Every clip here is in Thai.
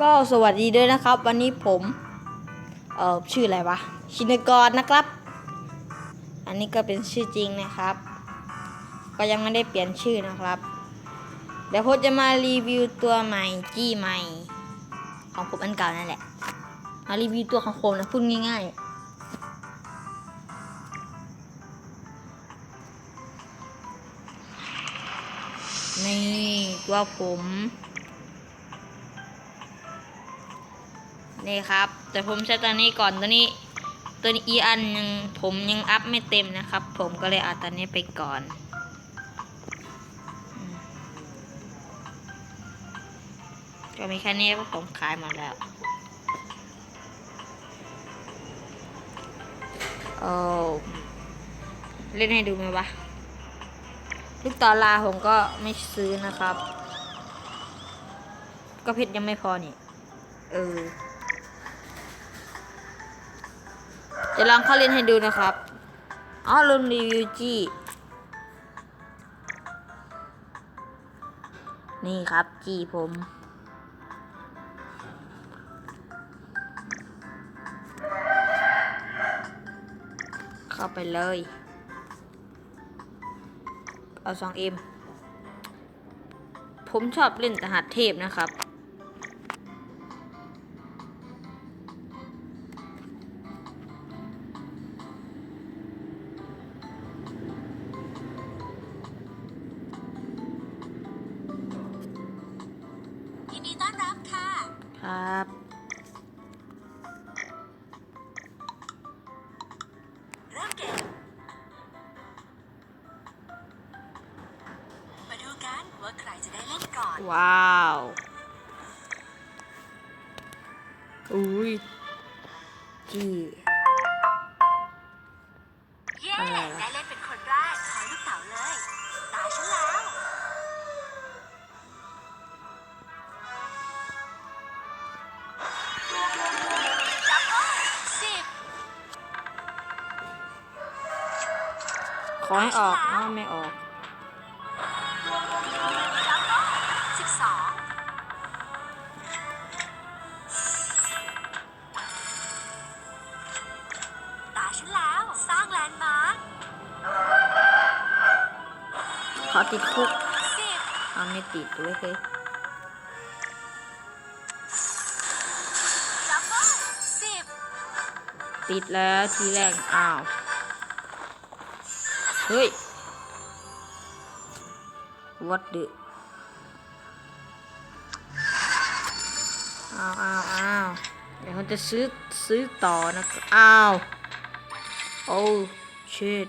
ก็สวัสดีด้วยนะครับ วันนี้ผมเอ่อชื่ออะไรวะชินกรนะครับ อันนี้ก็เป็นชื่อจริงนะครับ ก็ยังไม่ได้เปลี่ยนชื่อนะครับ เดี๋ยวผมจะมารีวิวตัวใหม่จี้ใหม่ ของผมอันเก่านั่นแหละ มารีวิวตัวของผมนะพูดง่าย ๆนี่ตัวผม นี่ครับ แต่ผมใช้ตัวนี้ก่อนตัวนี้ ตัวนี้อีอันยังผมยังอัพไม่เต็มนะครับ ผมก็เลยเอาตัวนี้ไปก่อนอืมก็มีแค่นี้เพราะผมขายหมดแล้วโอ้เล่นให้ดูไหมวะลูกตอลาผมก็ไม่ซื้อนะครับ ก็เพชรยังไม่พอนี่ เออ จะลองเข้าเล่นให้ดูนะครับอ๋อลืมรีวิวจีนี่ครับจีผมเข้าไปเลย เอาสองเอ็ม ผมชอบเล่นรหัสเทพนะครับ ว่าใครจะได้เล่นก่อน ว้าว อุ้ยจีเย้อะไรล่ะได้เล่นเป็นคนแรกขอลูกเต๋าเลย ตาฉันแล้วจับโอ้สิบขอให้ออกอ้าวไม่ออก ขอติดคุกเอาไม่ติดด้วยเฮ้ยจับโอ้สิบติดแล้วทีแรกอ้าว เฮ้ย what the อ้าวอ้าวอ้าวเดี๋ยวเขาจะซื้อซื้อต่อนะอ้าว โอ้ shit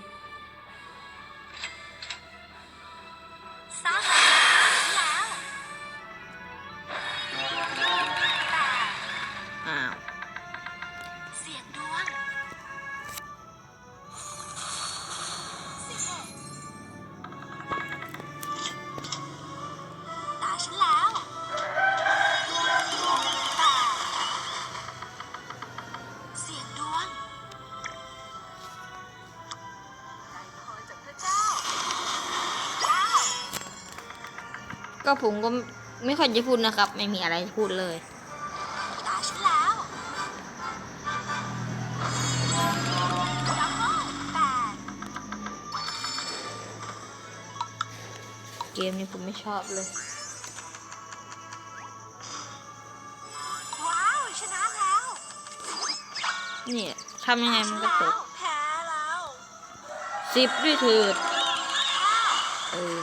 ก็ผมก็ไม่ค่อยจะพูดนะครับ ไม่มีอะไรพูดเลยตาฉันแล้วเกมนี้ผมไม่ชอบเลยว้าวชนะแล้วเนี่ยทำยังไงมันก็ตกสิบด้วยเถิดเออ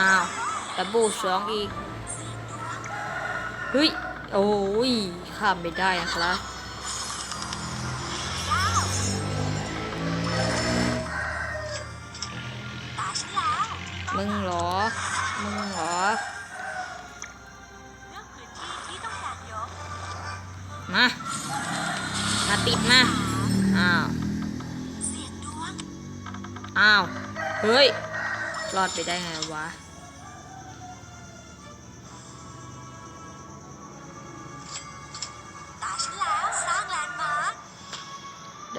อ้าวดับเบิลสองอีก เฮ้ย โอ้ย ข้ามไปได้นะครับมึงเหรอ มึงเหรอ มา มาติดมา อ้าว อ้าว เฮ้ย รอดไปได้ไงวะ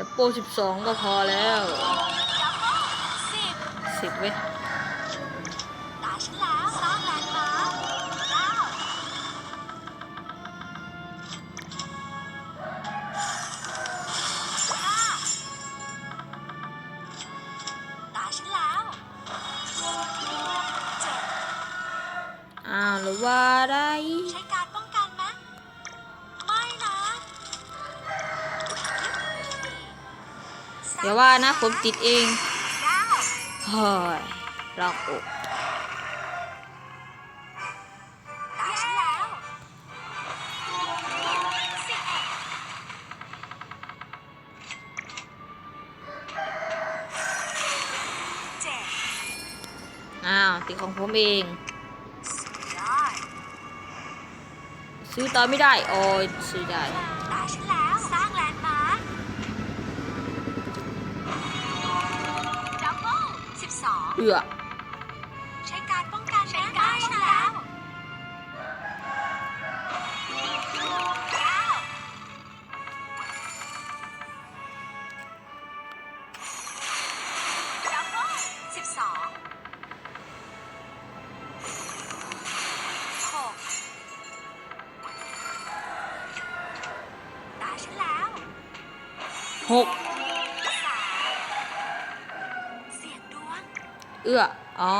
แต่โปสิบสองก็พอแล้วเสิบสิบเว้ย เดี๋ยวว่านะผมติดเองเฮ้ยลอกอกอ้าวติดของผมเองซื้อต่อไม่ได้ โอ้ยซื้อได้ เอือใช้การป้องกันใช้การป้องกันเก้าดับเบิลสิบสองหกตาฉันแล้วหก เอื้ออ๋อ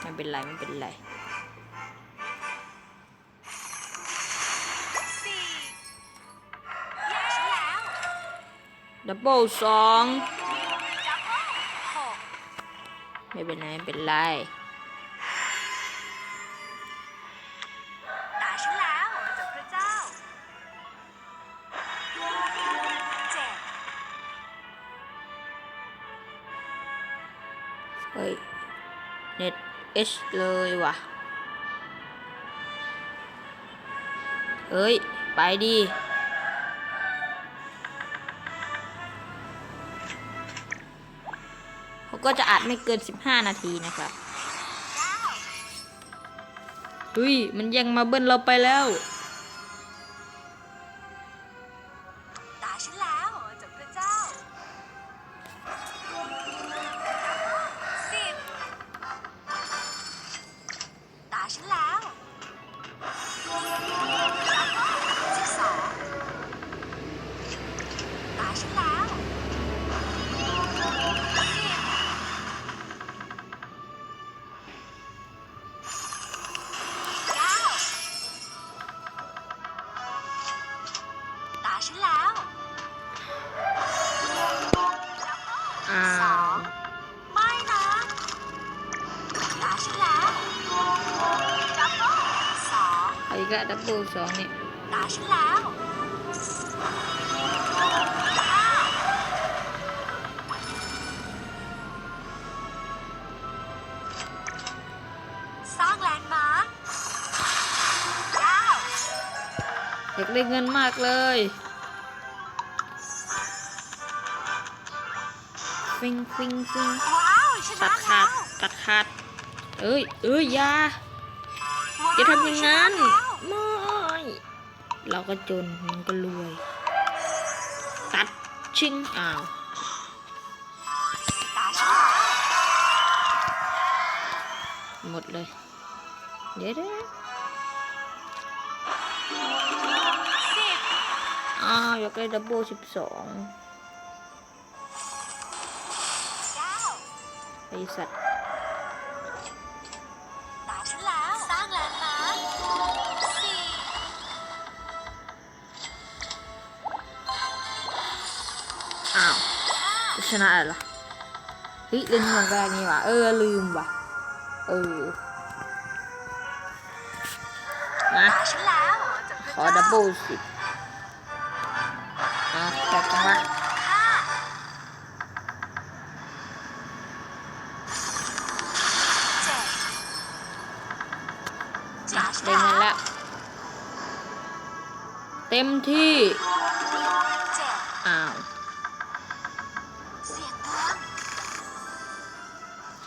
ไม่เป็นไรไม่เป็นไรดับเบิลสองไม่เป็นไรไม่เป็นไร เอชเลยว่ะเฮ้ย ไปดีเขาก็จะอัดไม่เกิน 15 นาทีนะครับ เฮ้ย มันยังมาเบิ้ลเราไปแล้ว ฉันแล้วอ้าสอวงไม่นะตาฉันแล้วดับเบิลสองเอาอีกแล้วดับเบิลสองเนี่ยตาฉันแล้วห้าสร้างแลนด์มาร์คเก้า อยากได้เงินมากเลย ฟิงฟิงฟิงว้าวชตันะดขาแล้ดวตัดขาด เอ้ยเอ้ยอยาว้วอย่าทำอย่างนั้นชะแล้วไม่เราก็จนมันก็รวย ตัดชิงอ้าวตาฉันแล้วหมดเลย เดี๋ยวเดี๋ยวสิบอ้าวอยากได้ดับเบิลสิบสอง ไอสัตว์ตาฉันแล้ว สร้างแลนด์มาร์คสี่อ้าวห้าชนะอะไรล่ะเฮ้ยเล่นเมืองแรกนี่ว่ะเออ ลืมว่ะ เออ มาตาฉันแล้วจากพระขอเจ้าดับเบิลสิ ต็มที่เจ็ดอ้าวเสียงดวง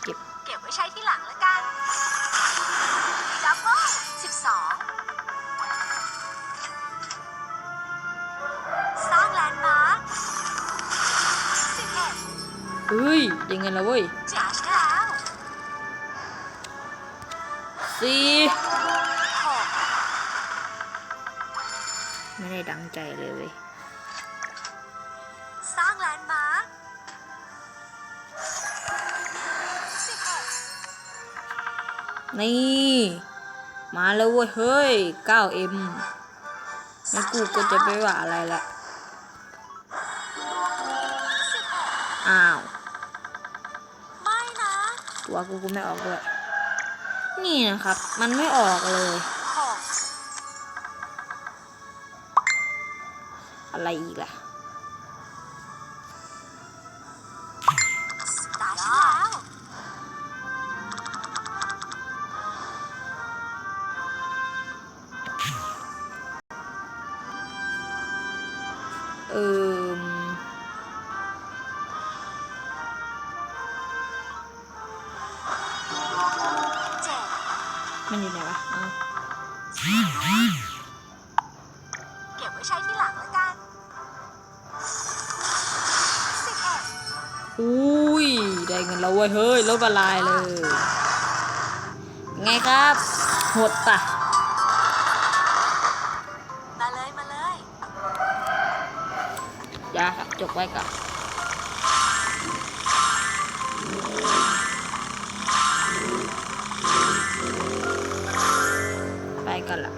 เก็บ เก็บไว้ใช้ที่หลังแล้วกัน ดับเบิลสิบสอง สร้างแลนด์มาร์คเฮ้ยได้เงินแล้วเว้ยจ๋าฉันแล้วสี่ ด้ดังใจเลยเว้ยสร้างแลนด์มาร์คสิบเอ็ดนี่ มาแล้วเว้ย เฮ้ย 9M แล้วกูก็จะไปว่าอะไรละสิบเอ็ดอ้าว ไม่นะ ตัวกูกูไม่ออกด้วย นี่นะครับ มันไม่ออกเลย อะไรอีกล่ะตาฉันแล้วเออมันอยู่ไหนวะอ้า ว้ยเฮ้ยลดละลายเลย ไงครับหดปะมาเลย มาเลยยาครับจบไว้ก่อนไปกันละ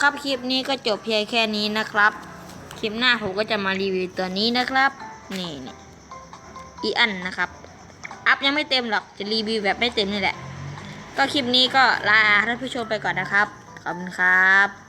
ครับคลิปนี้ก็จบเพียงแค่นี้นะครับ คลิปหน้าผมก็จะมารีวิวตัวนี้นะครับ นี่นี่อีอันนะครับ อัพยังไม่เต็มหรอกจะรีวิวแบบไม่เต็มนี่แหละ ก็คลิปนี้ก็ลาท่านผู้ชมไปก่อนนะครับ ขอบคุณครับ